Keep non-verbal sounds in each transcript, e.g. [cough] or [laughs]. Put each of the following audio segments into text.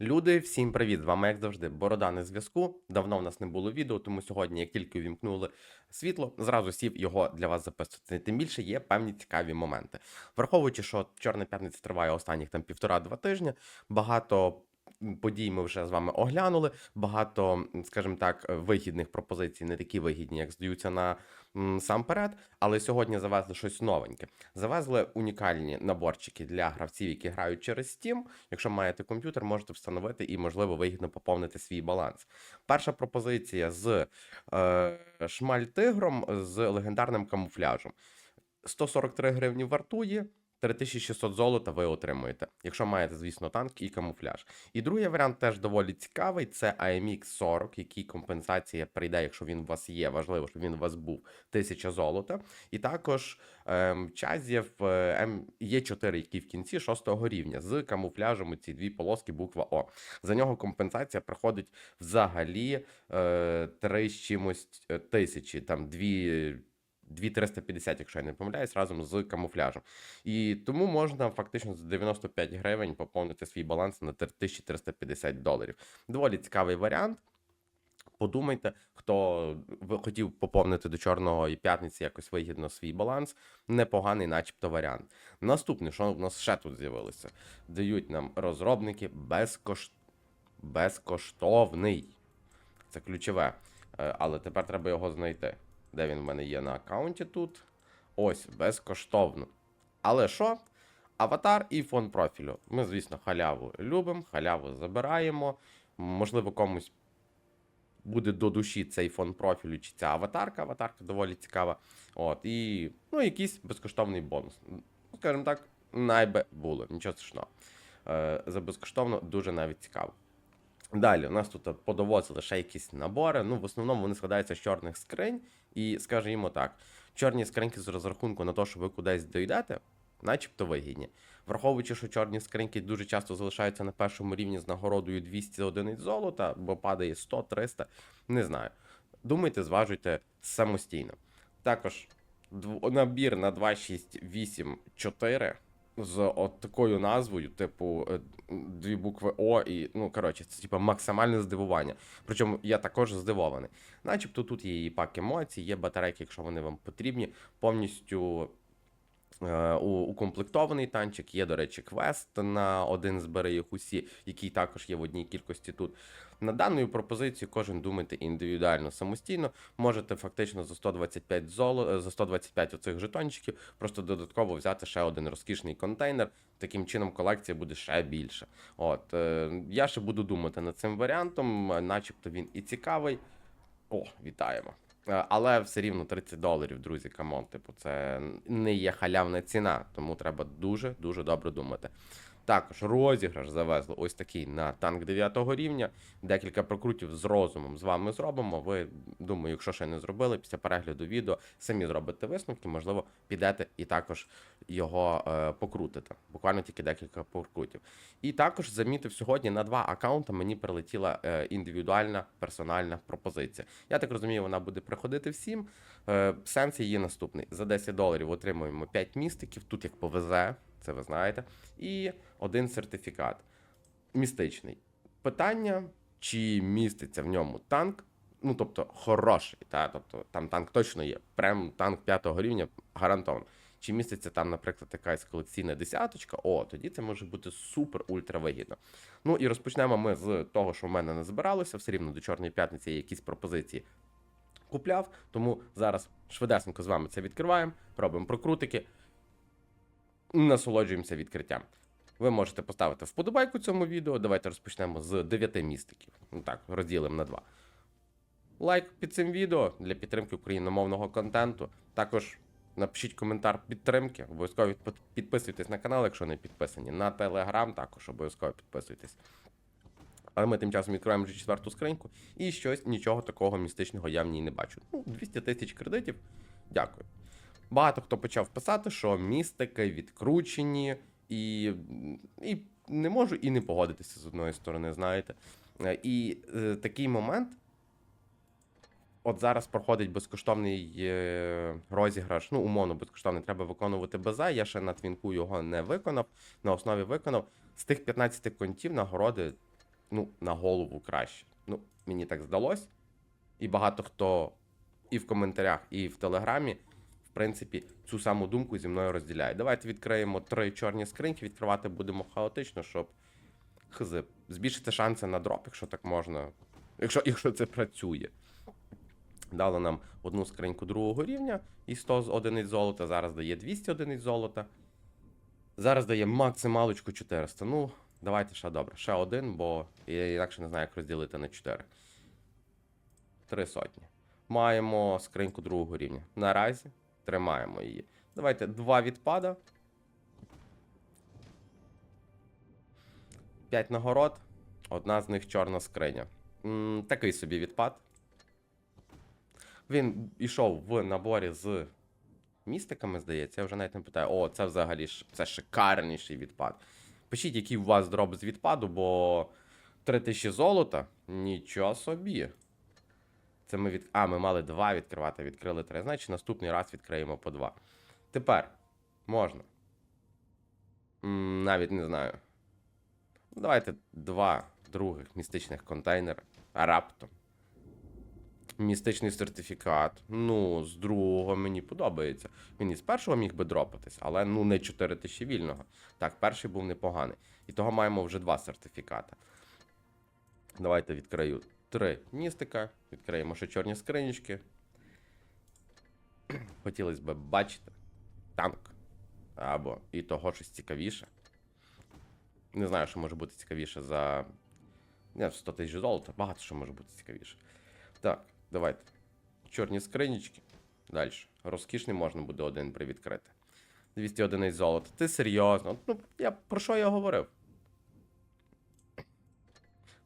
Люди, всім привіт! З вами, як завжди, Борода на зв'язку. Давно в нас не було відео, тому сьогодні, як тільки увімкнули світло, зразу сів його для вас записувати. Тим більше є певні цікаві моменти. Враховуючи, що Чорна п'ятниця триває останніх там півтора-два тижні, багато. Подій ми вже з вами оглянули. Багато, скажімо так, вигідних пропозицій, не такі вигідні, як здаються на сам перед. Але сьогодні завезли щось новеньке. Завезли унікальні наборчики для гравців, які грають через Steam. Якщо маєте комп'ютер, можете встановити і, можливо, вигідно поповнити свій баланс. Перша пропозиція з е, шмаль-тигром з легендарним камуфляжем. 143 гривні вартує. 3600 золота ви отримуєте, якщо маєте, звісно, танк і камуфляж. І другий варіант теж доволі цікавий: це AMX 40, який компенсація прийде, якщо він у вас є. Важливо, щоб він у вас був 1000 золота. І також ем, Чазів е, М є 4, який в кінці 6 рівня з камуфляжем. Ці дві полоски, буква О. За нього компенсація приходить взагалі е, 3 з чимось е, тисячі, там дві. 2350, якщо я не помиляюсь, разом з камуфляжем. І тому можна фактично за 95 гривень поповнити свій баланс на 3350 доларів. Доволі цікавий варіант. Подумайте, хто хотів поповнити до Чорного і п'ятниці якось вигідно свій баланс. Непоганий, начебто, варіант. Наступне, що в нас ще тут з'явилося? Дають нам розробники безкош... безкоштовний. Це ключове. Е, Але тепер треба його знайти. Де він в мене є на аккаунті тут? Ось, безкоштовно. Але що? Аватар і фон профілю. Ми, звісно, халяву любимо, халяву забираємо. Можливо, комусь буде до душі цей фон профілю чи ця аватарка. Аватарка доволі цікава. От, і ну, якийсь безкоштовний бонус. Ну, Скажімо так, найби було, нічого страшного. Е, за безкоштовно дуже навіть цікаво. Далі, у нас тут подовозили ще якісь набори. Ну, в основному вони складаються з чорних скринь. І скажімо так, чорні скриньки з розрахунку на те, що ви кудись дойдете, начебто вигідні. Враховуючи, що чорні скриньки дуже часто залишаються на першому рівні з нагородою 200 одиниць золота, бо падає 100-300, не знаю. Думайте, зважуйте самостійно. Також набір на 2, 6, 8, 4 з от такою назвою, типу, е, дві букви О, і ну коротше, це типу максимальне здивування. Причому я також здивований. Начебто тут є і пак емоцій, є батарейки, якщо вони вам потрібні, повністю. Е, Укомплектований танчик, є, до речі, квест на один збери їх усі, який також є в одній кількості тут. На даною пропозицію кожен думайте індивідуально самостійно. Можете фактично за 125 золо, е, за 125 оцих жетончиків просто додатково взяти ще один розкішний контейнер. Таким чином колекція буде ще більше. От е, я ще буду думати над цим варіантом, начебто він і цікавий. О, вітаємо. Е, Але все рівно 30 доларів, друзі, камон. Типу, це не є халявна ціна, тому треба дуже дуже добре думати. Також розіграш завезли ось такий на танк 9 рівня. Декілька прокрутів з розумом з вами зробимо. Ви думаю, якщо ще не зробили, після перегляду відео самі зробите висновки, можливо, підете і також його е, покрутите. Буквально тільки декілька прокрутів. І також замітив сьогодні на два аккаунти мені прилетіла е, індивідуальна персональна пропозиція. Я так розумію, вона буде приходити всім. Е, сенс її наступний: за 10 доларів отримуємо 5 містиків. Тут як повезе, це ви знаєте, і один сертифікат містичний. Питання, чи міститься в ньому танк. Ну, тобто, хороший, та, тобто там танк точно є. Прям танк п'ятого рівня гарантовано. Чи міститься там, наприклад, якась колекційна десяточка, о, тоді це може бути супер ультра вигідно. Ну і розпочнемо ми з того, що в мене не збиралося. Все рівно до Чорної п'ятниці є якісь пропозиції купляв. Тому зараз швидесенько з вами це відкриваємо, робимо прокрутики, насолоджуємося відкриттям. Ви можете поставити вподобайку цьому відео. Давайте розпочнемо з 9 містиків. Ну так, розділимо на два. Лайк під цим відео для підтримки україномовного контенту. Також напишіть коментар підтримки. Обов'язково підписуйтесь на канал, якщо не підписані. На телеграм також обов'язково підписуйтесь. Але ми тим часом відкриваємо вже четверту скриньку і щось нічого такого містичного я в ній не бачу. Ну, 200 тисяч кредитів. Дякую. Багато хто почав писати, що містики відкручені, і, і не можу і не погодитися з одної сторони, знаєте. Е, І е, такий момент. От зараз проходить безкоштовний е, розіграш, ну, умовно безкоштовний, треба виконувати БЗ. Я ще на твінку його не виконав, на основі виконав. З тих 15 контів нагороди ну, на голову краще. Ну, мені так здалось. І багато хто і в коментарях, і в Телеграмі, принципі, цю саму думку зі мною розділяє. Давайте відкриємо три чорні скриньки, відкривати будемо хаотично, щоб хз, збільшити шанси на дроп, якщо так можна. Якщо, якщо це працює. Дали нам одну скриньку другого рівня і 100 одиниць золота. Зараз дає 200 одиниць золота. Зараз дає максималочку 400. Ну, давайте ще добре. Ще один, бо я інакше не знаю, як розділити на 4. Три сотні. Маємо скриньку другого рівня. Наразі тримаємо її. Давайте два відпада. 5 нагород. Одна з них чорна скриня. М, такий собі відпад. Він ішов в наборі з містиками, здається. Я вже навіть не питаю. О, це взагалі ж це шикарніший відпад. Пишіть, який у вас дроп з відпаду, бо 3000 золота. Нічого собі. Це ми від. А, ми мали два відкривати, відкрили три. Значить, наступний раз відкриємо по два. Тепер можна. М, навіть не знаю. Давайте два других містичних контейнера. Раптом. Містичний сертифікат. Ну, з другого мені подобається. Він і з першого міг би дропатись, але ну не 4 тисячі вільного. Так, перший був непоганий. І того маємо вже два сертифіката. Давайте відкрию три містика. Відкриємо ще чорні скринічки. [clears throat] Хотілося б бачити танк. Або і того щось цікавіше. Не знаю, що може бути цікавіше за. Не, 100 тисяч золота. Багато що може бути цікавіше. Так, давайте. Чорні скринічки. Далі. Розкішний можна буде один привідкрити. 200 одиниць золота. Ти серйозно? Ну, я про що я говорив?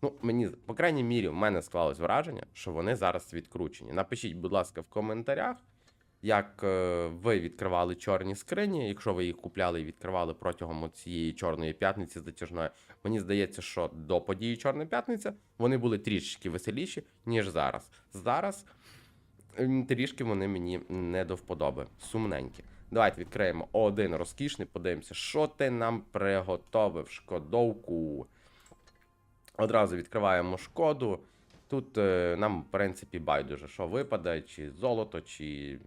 Ну, мені, по крайній мірі, в мене склалось враження, що вони зараз відкручені. Напишіть, будь ласка, в коментарях, як е, ви відкривали чорні скрині, якщо ви їх купляли і відкривали протягом цієї чорної п'ятниці затяжної. Мені здається, що до події Чорної п'ятниці вони були трішки веселіші, ніж зараз. Зараз трішки вони мені не до вподоби. Сумненькі. Давайте відкриємо один розкішний, подивимося, що ти нам приготовив, шкодовку. Одразу відкриваємо шкоду. Тут е, нам, в принципі, байдуже, що випаде, чи золото, чи.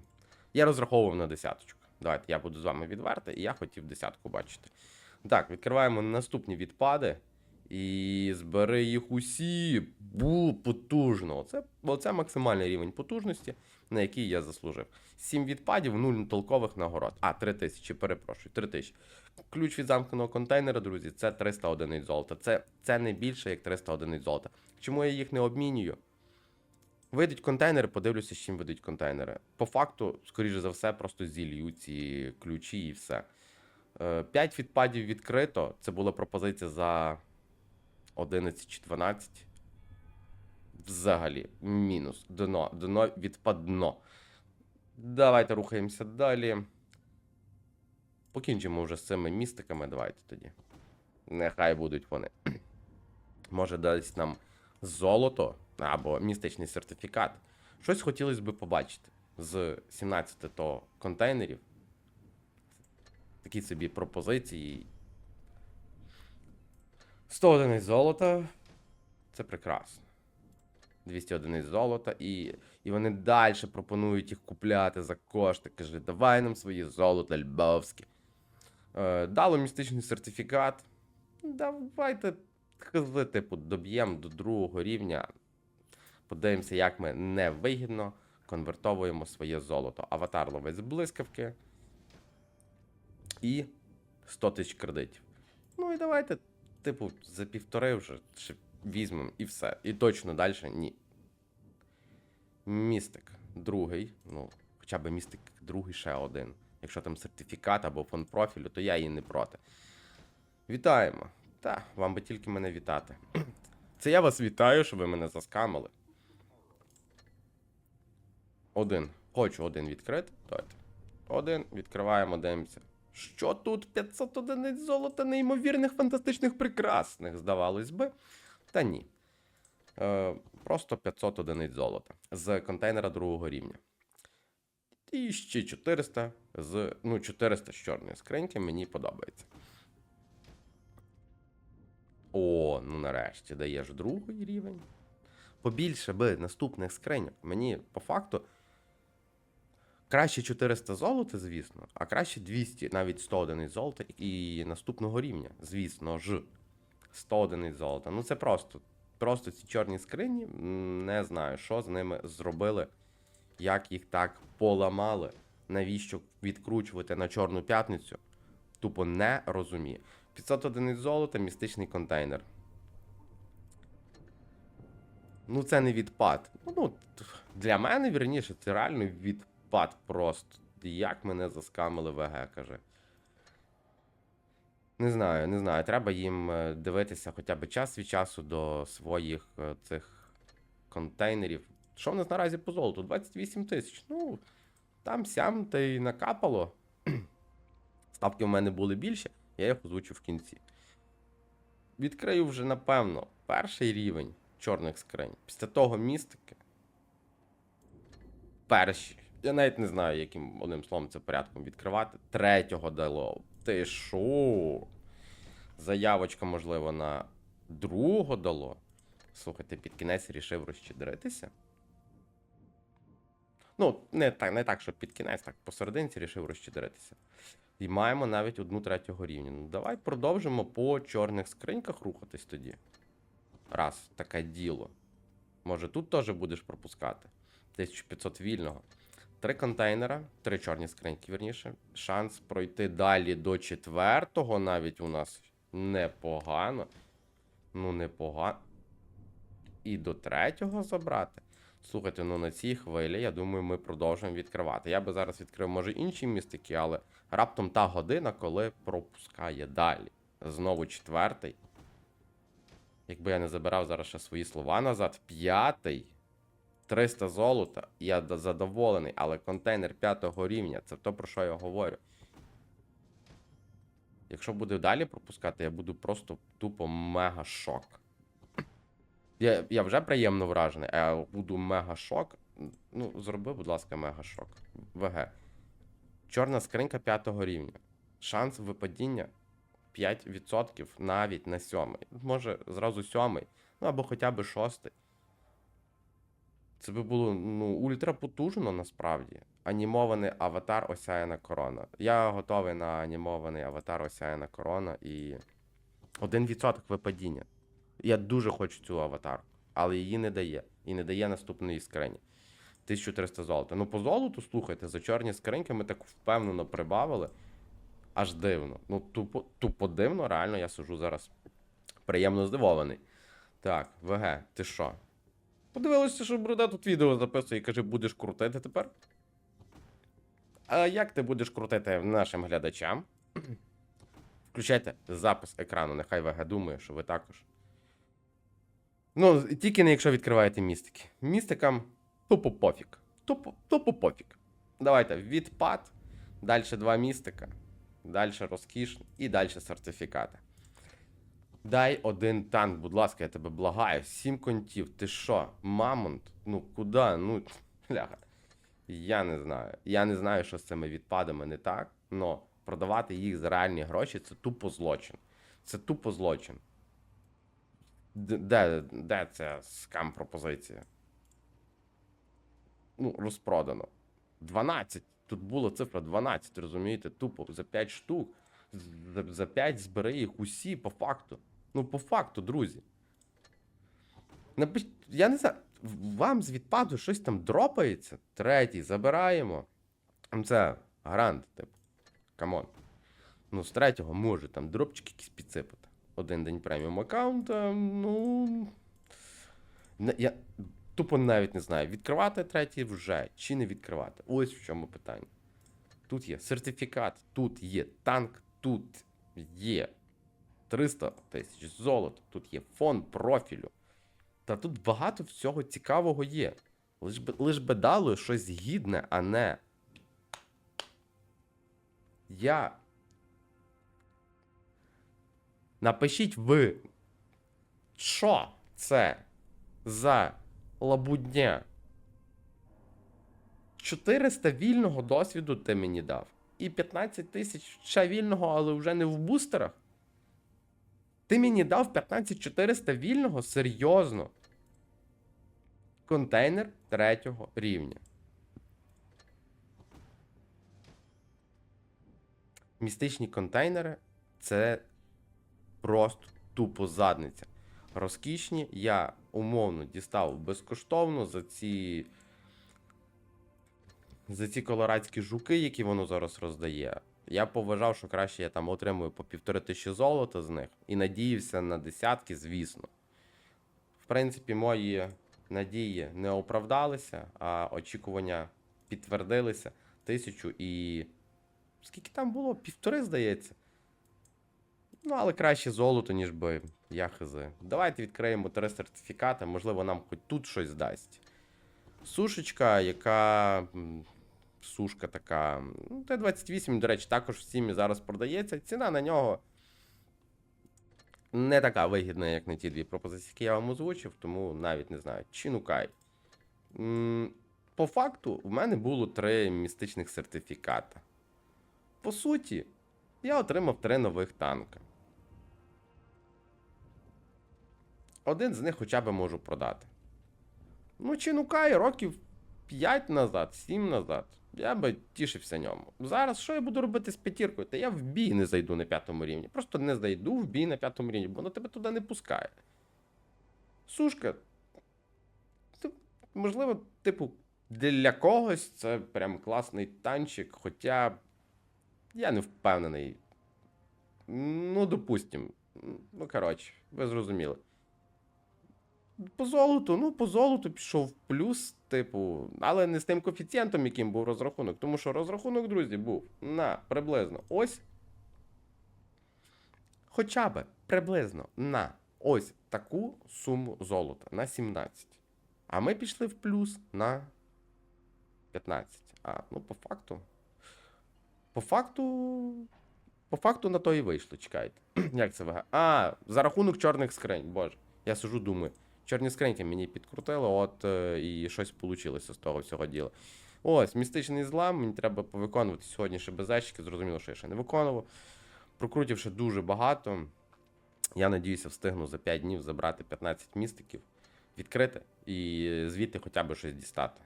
Я розраховував на десяточку. Давайте я буду з вами відвертий, і я хотів десятку бачити. Так, відкриваємо наступні відпади. І збери їх усі. Бу, потужно. Оце, оце максимальний рівень потужності, на який я заслужив. 7 відпадів, 0 толкових нагород. А, 3 тисячі, перепрошую, 3 тисячі. Ключ від замкненого контейнера, друзі, це 300 одиниць золота. Це, це не більше, як 300 одиниць золота. Чому я їх не обмінюю? Вийдуть контейнери, подивлюся, з чим ведуть контейнери. По факту, скоріше за все, просто зілью ці ключі і все. 5 відпадів відкрито. Це була пропозиція за 11 чи 12. Взагалі, мінус. Дно. Дно відпадно. Давайте рухаємося далі. Покінчимо вже з цими містиками. Давайте тоді. Нехай будуть вони. [clears throat] Може, дасть нам золото або містичний сертифікат. Щось хотілося б побачити з 17 то контейнерів. Такі собі пропозиції. 100 одиниць золота. Це прекрасно. 200 одиниць золота, і, і вони далі пропонують їх купляти за кошти. Каже, давай нам свої золото льбовське. Е, дало містичний сертифікат. Давайте, типу, доб'ємо до другого рівня. Подивимося, як ми невигідно конвертовуємо своє золото. Аватар ловить з блискавки. І 100 тисяч кредитів. Ну і давайте, типу, за півтори вже візьмемо і все. І точно далі ні. Містик другий. Ну, хоча б містик другий ще один. Якщо там сертифікат або фон профілю, то я її не проти. Вітаємо. Та, вам би тільки мене вітати. [clears throat] Це я вас вітаю, що ви мене заскамили. Один. Хочу один відкрити. Давайте. Один. Відкриваємо, дивимося. Що тут 500 одиниць золота неймовірних, фантастичних, прекрасних, здавалось би. Та ні. Е, просто 500 одиниць золота з контейнера другого рівня. І ще 400 з. Ну, 400 з чорної скриньки мені подобається. О, ну нарешті даєш другий рівень. Побільше би наступних скриньок. Мені по факту. Краще 400 золота, звісно, а краще 200, навіть 100 одиниць золота і наступного рівня, звісно ж. 100 одиниць золота. Ну це просто. Просто ці чорні скрині. Не знаю, що з ними зробили, як їх так поламали. Навіщо відкручувати на Чорну п'ятницю? Тупо не розумію. 500 одиниць золота, містичний контейнер. Ну, це не відпад. Ну, для мене, вірніше, це реально відпад просто. Як мене заскамили ВГ, каже. Не знаю, не знаю. Треба їм е, дивитися хоча б час від часу до своїх е, цих контейнерів. Що в нас наразі по золоту? 28 тисяч. Ну, там сям та й накапало. [clears throat] Ставки в мене були більші, я їх озвучу в кінці. Відкрию вже, напевно, перший рівень чорних скринь. Після того містики. Перші. Я навіть не знаю, яким одним словом це порядком відкривати. Третього дало. Ти шо? Заявочка, можливо, на другого дало. Слухайте, під кінець рішив розщедритися. Ну, не так, не так, що під кінець, так посерединці рішив розщедритися. І маємо навіть одну третього рівня. Ну, давай продовжимо по чорних скриньках рухатись тоді. Раз, таке діло. Може, тут теж будеш пропускати. 1500 вільного. Три контейнера, три чорні скриньки, вірніше. Шанс пройти далі до четвертого навіть у нас непогано. Ну, непогано. І до третього забрати. Слухайте, ну на цій хвилі, я думаю, ми продовжуємо відкривати. Я би зараз відкрив, може, інші містики, але раптом та година, коли пропускає далі. Знову четвертий. Якби я не забирав зараз ще свої слова назад. П'ятий. 300 золота. Я задоволений, але контейнер п'ятого рівня це то, про що я говорю. Якщо буде далі пропускати, я буду просто тупо мега шок. Я, я вже приємно вражений, а я буду мега шок. Ну, зроби, будь ласка, мега шок. ВГ. Чорна скринька п'ятого рівня. Шанс випадіння 5% навіть на сьомий. Може, зразу сьомий, ну або хоча б шостий. Це би було ну, ультрапотужно насправді. Анімований аватар Осяяна Корона. Я готовий на анімований аватар Осяяна Корона і 1% випадіння. Я дуже хочу цю аватарку, але її не дає. І не дає наступної скрині. 1300 золота. Ну, по золоту, слухайте, за чорні скриньки ми так впевнено прибавили. Аж дивно. Ну, тупо, тупо дивно, реально, я сижу зараз приємно здивований. Так, ВГ, ти що? Подивилися, що Бруда тут відео записує і каже, будеш крутити тепер. А як ти будеш крутити нашим глядачам? Включайте запис екрану, нехай ВГ думає, що ви також. Ну, тільки не якщо відкриваєте містики. Містикам тупо пофіг. Тупо, тупо пофіг. Давайте відпад, далі два містика, далі розкішний і далі сертифікати. Дай один танк, будь ласка, я тебе благаю. Сім контів. Ти що, мамонт? Ну куди? Ну, [laughs] бляха. Я не знаю. Я не знаю, що з цими відпадами не так, але продавати їх за реальні гроші це тупо злочин. Це тупо злочин. Де, де ця скам пропозиція? Ну, розпродано. 12. Тут була цифра 12, розумієте? Тупо за 5 штук. За, за 5 збери їх усі по факту. Ну, по факту, друзі. Напиш... Я не знаю, вам з відпаду щось там дропається. Третій, забираємо. Це гарант, типу. Камон. Ну, з третього може там дропчик якийсь підсипати. Один день преміум аккаунта, ну. Я тупо навіть не знаю, відкривати третій вже чи не відкривати. Ось в чому питання. Тут є сертифікат, тут є танк, тут є 300 тисяч золота, тут є фон профілю. Та тут багато всього цікавого є. Лиш би, лиш би дало щось гідне, а не. Я. Напишіть ви, що це за лабудня? 400 вільного досвіду ти мені дав. І 15 тисяч ще вільного, але вже не в бустерах. Ти мені дав 15400 вільного? Серйозно. Контейнер третього рівня. Містичні контейнери це просто тупо задниця. Розкішні я умовно дістав безкоштовно за ці. За ці колорадські жуки, які воно зараз роздає. Я поважав, що краще я там отримую по півтори тисячі золота з них і надіявся на десятки, звісно. В принципі, мої надії не оправдалися, а очікування підтвердилися. Тисячу і. Скільки там було? Півтори, здається. Ну, але краще золото, ніж би я хз. Давайте відкриємо три сертифікати, можливо, нам хоч тут щось дасть. Сушечка, яка. Сушка така. ну, Т-28, до речі, також в Стімі зараз продається. Ціна на нього не така вигідна, як на ті дві пропозиції, які я вам озвучив, тому навіть не знаю. Чинукай. По факту, в мене було три містичних сертифіката. По суті, я отримав три нових танка. Один з них хоча б можу продати. Ну, Чинукай років 5 назад, 7 назад. Я би тішився ньому. Зараз що я буду робити з п'ятіркою? Та я в бій не зайду на п'ятому рівні. Просто не зайду в бій на п'ятому рівні, бо воно тебе туди не пускає. Сушка. Ти, можливо, типу, для когось це прям класний танчик, хоча я не впевнений. Ну, допустим. Ну, коротше, ви зрозуміли. По золоту, ну, по золоту пішов плюс, типу, але не з тим коефіцієнтом, яким був розрахунок. Тому що розрахунок, друзі, був на приблизно ось. Хоча би приблизно на ось таку суму золота на 17. А ми пішли в плюс на 15. А, ну, по факту. По факту. По факту на то і вийшло, чекайте. [clears throat] Як це вига? А, за рахунок чорних скринь, боже. Я сижу, думаю. Чорні скриньки мені підкрутили, от е, і щось вийшло з того всього діла. Ось, містичний злам, мені треба повиконувати сьогодні ще без зайчики, зрозуміло, що я ще не виконував. Прокрутів ще дуже багато. Я надіюся, встигну за 5 днів забрати 15 містиків, відкрити і звідти хоча б щось дістати.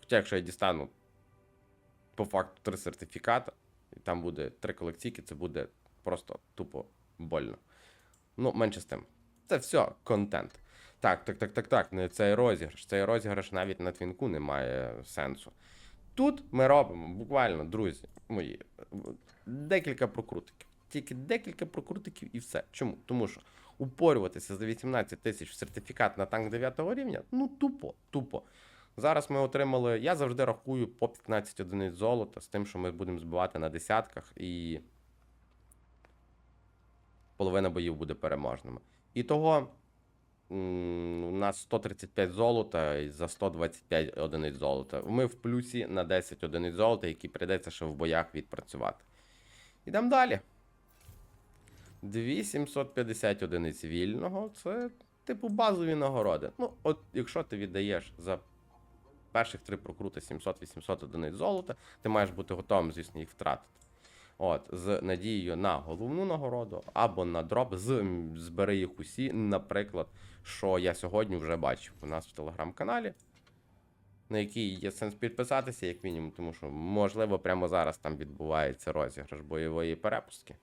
Хоча, якщо я дістану по факту три сертифіката, і там буде три колекційки, це буде просто тупо больно. Ну, менше з тим. Це все контент. Так, так, так, так, так. Не цей розіграш. Цей розіграш навіть на твінку не має сенсу. Тут ми робимо буквально, друзі мої, декілька прокрутиків. Тільки декілька прокрутиків і все. Чому? Тому що упорюватися за 18 тисяч в сертифікат на танк 9 рівня, ну тупо, тупо. Зараз ми отримали. Я завжди рахую по 15 одиниць золота з тим, що ми будемо збивати на десятках, і половина боїв буде переможними. І того у нас 135 золота і за 125 одиниць золота. Ми в плюсі на 10 одиниць золота, які прийдеться ще в боях відпрацювати. Ідемо далі. 2750 одиниць вільного це типу базові нагороди. Ну, от якщо ти віддаєш за перших три прокрути 700-800 одиниць золота, ти маєш бути готовим, звісно, їх втратити. От, з надією на головну нагороду або на дроп з збери їх усі, наприклад, що я сьогодні вже бачив у нас в телеграм-каналі, на який є сенс підписатися, як мінімум, тому що, можливо, прямо зараз там відбувається розіграш бойової перепустки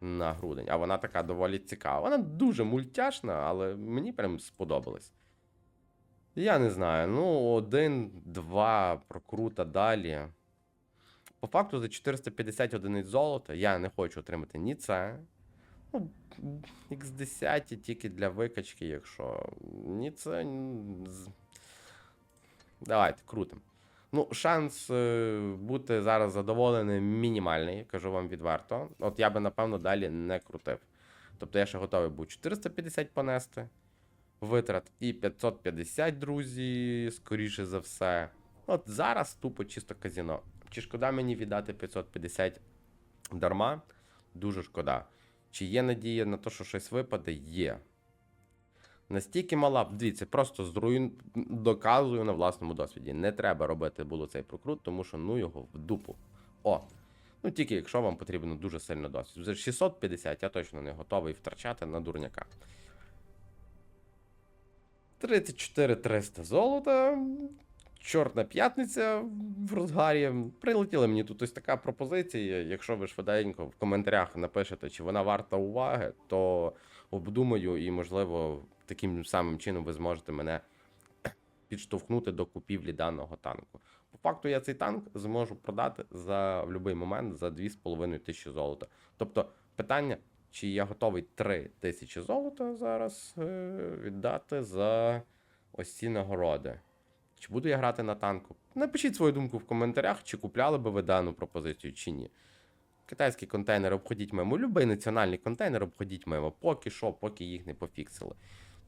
на грудень. А вона така доволі цікава. Вона дуже мультяшна, але мені прям сподобалась. Я не знаю, ну, один-два прокрута далі. По факту за 450 одиниць золота я не хочу отримати ні це. Ну, X10 тільки для викачки, якщо. Ні це. Давайте, крутим. Ну, шанс е, бути зараз задоволеним мінімальний, кажу вам відверто. От я би, напевно, далі не крутив. Тобто я ще готовий був 450 понести витрат і 550, друзі, скоріше за все. От зараз тупо чисто казіно. Чи шкода мені віддати 550 дарма? Дуже шкода. Чи є надія на те, що щось випаде? Є. Настільки мала, дивіться, просто зруїн... доказую на власному досвіді. Не треба робити було цей прокрут, тому що ну його в дупу. О, Ну, тільки якщо вам потрібно дуже сильно досвід. За 650 я точно не готовий втрачати на дурняка. 34 300 золота. Чорна п'ятниця в розгарі. Прилетіла мені тут ось така пропозиція. Якщо ви швиденько в коментарях напишете, чи вона варта уваги, то обдумаю і, можливо, таким самим чином ви зможете мене підштовхнути до купівлі даного танку. По факту я цей танк зможу продати за в будь-який момент за 2,5 тисячі золота. Тобто питання, чи я готовий 3 тисячі золота зараз е, віддати за ось ці нагороди. Чи буду я грати на танку? Напишіть свою думку в коментарях, чи купляли би ви дану пропозицію, чи ні. Китайські контейнери обходіть мимо. Любий національний контейнер обходіть мимо. Поки що, поки їх не пофіксили.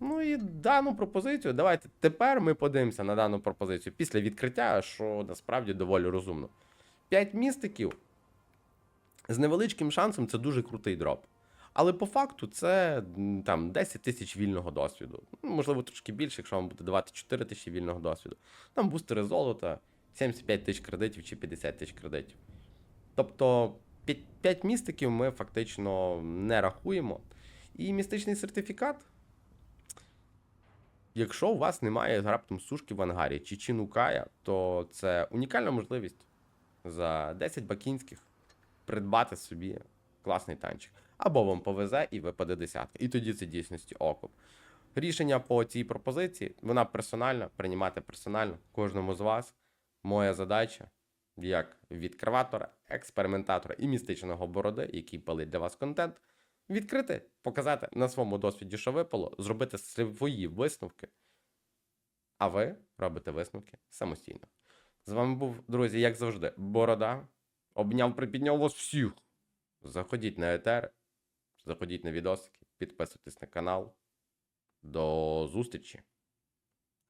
Ну і дану пропозицію. Давайте тепер ми подивимося на дану пропозицію після відкриття, що насправді доволі розумно. 5 містиків з невеличким шансом це дуже крутий дроп. Але по факту це там 10 тисяч вільного досвіду. Ну, Можливо, трошки більше, якщо вам буде давати 4 тисячі вільного досвіду. Там бустери золота, 75 тисяч кредитів чи 50 тисяч кредитів. Тобто 5 містиків ми фактично не рахуємо. І містичний сертифікат. Якщо у вас немає раптом сушки в ангарі чи чинукая, то це унікальна можливість за 10 бакінських придбати собі класний танчик. Або вам повезе і випаде десятка. І тоді це дійсності окуп. Рішення по цій пропозиції, вона персональна, приймати персонально кожному з вас. Моя задача, як відкриватора, експериментатора і містичного бороди, який палить для вас контент, відкрити, показати на своєму досвіді, що випало, зробити свої висновки. А ви робите висновки самостійно. З вами був, друзі, як завжди, Борода. Обняв, припідняв вас всіх. Заходіть на етери, заходіть на відосики, підписуйтесь на канал. До зустрічі!